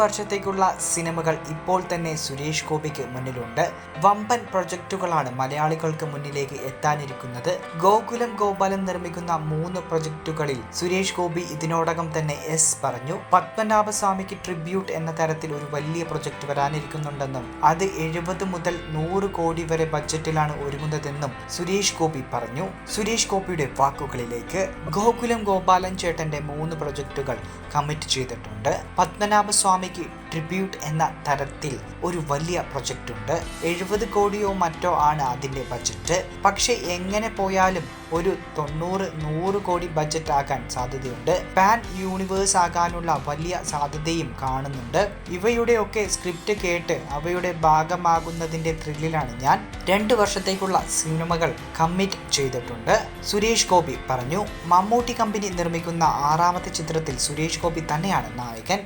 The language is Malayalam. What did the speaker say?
വർഷത്തേക്കുള്ള സിനിമകൾ ഇപ്പോൾ തന്നെ സുരേഷ് ഗോപിക്ക് മുന്നിലുണ്ട്. വമ്പൻ പ്രൊജക്റ്റുകളാണ് മലയാളികൾക്ക് മുന്നിലേക്ക് എത്താനിരിക്കുന്നത്. ഗോകുലം ഗോപാലൻ നിർമ്മിക്കുന്ന മൂന്ന് പ്രൊജക്റ്റുകളിൽ സുരേഷ് ഗോപി ഇതിനോടകം തന്നെ എസ് പറഞ്ഞു. പത്മനാഭസ്വാമിക്ക് ട്രിബ്യൂട്ട് എന്ന തരത്തിൽ ഒരു വലിയ പ്രൊജക്ട് വരാനിരിക്കുന്നുണ്ടെന്നും അത് എഴുപത് മുതൽ നൂറ് കോടി വരെ ബഡ്ജറ്റിലാണ് ഒരുങ്ങുന്നതെന്നും സുരേഷ് ഗോപി പറഞ്ഞു. സുരേഷ് ഗോപിയുടെ വാക്കുകളിലേക്ക് ഗോകുലം ഗോപാലൻ ചേട്ടന്റെ മൂന്ന് പ്രൊജക്ടുകൾ കമ്മിറ്റ് ചെയ്തിട്ടുണ്ട്. പത്മനാഭസ്വാമിക്ക് ട്രിബ്യൂട്ട് എന്ന തരത്തിൽ ഒരു വലിയ പ്രൊജക്റ്റ് ഉണ്ട് എഴുപത് കോടിയോ മറ്റോ ആണ് അതിന്റെ ബജറ്റ്. പക്ഷേ എങ്ങനെ പോയാലും ഒരു തൊണ്ണൂറ് നൂറ് കോടി ബജറ്റ് ആകാൻ സാധ്യതയുണ്ട്. പാൻ യൂണിവേഴ്സ് ആകാനുള്ള വലിയ സാധ്യതയും കാണുന്നുണ്ട്. ഇവയുടെയൊക്കെ സ്ക്രിപ്റ്റ് കേട്ട് അവയുടെ ഭാഗമാകുന്നതിന്റെ ത്രില്ലിലാണ് ഞാൻ രണ്ട് വർഷത്തേക്കുള്ള സിനിമകൾ കമ്മിറ്റ് ചെയ്തിട്ടുണ്ട്. സുരേഷ് ഗോപി പറഞ്ഞു മമ്മൂട്ടി കമ്പനി നിർമ്മിക്കുന്ന ആറാമത്തെ ചിത്രത്തിൽ സുരേഷ് ഗോപി തന്നെയാണ് നായകൻ.